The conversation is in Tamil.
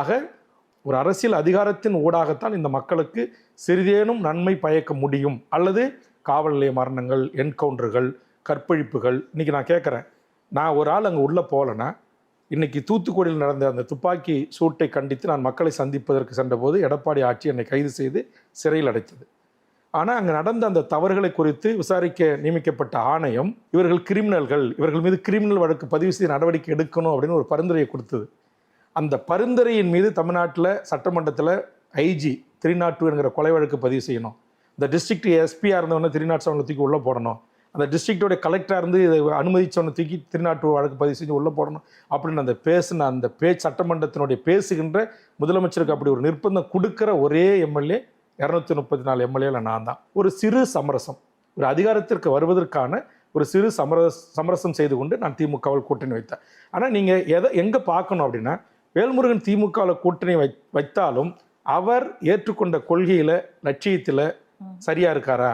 ஆக ஒரு அரசியல் அதிகாரத்தின் ஊடாகத்தான் இந்த மக்களுக்கு சிறிதேனும் நன்மை பயக்க முடியும். அல்லது காவல் நிலைய மரணங்கள் என்கவுண்டர்கள் கற்பழிப்புகள் இன்றைக்கி நான் கேட்குறேன். நான் ஒரு ஆள் அங்கே உள்ளே போகலன்னா இன்றைக்கி தூத்துக்குடியில் நடந்த அந்த துப்பாக்கி சூட்டை கண்டித்து நான் மக்களை சந்திப்பதற்கு சென்றபோது எடப்பாடி ஆட்சி என்னை கைது செய்து சிறையில் அடைத்தது. ஆனால் அங்கே நடந்த அந்த தவறுகளை குறித்து விசாரிக்க நியமிக்கப்பட்ட ஆணையம் இவர்கள் கிரிமினல்கள் இவர்கள் மீது கிரிமினல் வழக்கு பதிவு செய்து நடவடிக்கை எடுக்கணும் அப்படின்னு ஒரு பரிந்துரையை கொடுத்தது. அந்த பரிந்துரையின் மீது தமிழ்நாட்டில் சட்டமன்றத்தில் ஐஜி த்ரீ நாட் டூ என்கிற கொலை வழக்கு பதிவு செய்யணும். இந்த டிஸ்ட்ரிக்ட் எஸ்பியாக இருந்தவொடனே த்ரீ நாட் செவனில் தூக்கி உள்ளே போடணும். அந்த டிஸ்ட்ரிக்டோட கலெக்டராக இருந்து இதை அனுமதிச்சவனை தூக்கி த்ரீ நாட் டூ வழக்கு பதிவு செஞ்சு உள்ளே போடணும். அப்படின்னு அந்த பேசின அந்த பேச்சு சட்டமன்றத்தினுடைய பேசுகின்ற முதலமைச்சருக்கு அப்படி ஒரு நிர்பந்தம் கொடுக்கிற ஒரே எம்எல்ஏ இரநூத்தி முப்பத்தி நாலு எம்எல்ஏல நான் தான். ஒரு சிறு சமரசம். ஒரு அதிகாரத்திற்கு வருவதற்கான ஒரு சிறு சமர சமரசம் செய்து கொண்டு நான் திமுகவில் கூட்டணி வைத்தேன். ஆனால் நீங்கள் எதை எங்கே பார்க்கணும் அப்படின்னா வேல்முருகன் திமுகவில் கூட்டணி வை வைத்தாலும் அவர் ஏற்றுக்கொண்ட கொள்கையில் லட்சியத்தில் சரியா இருக்காரா?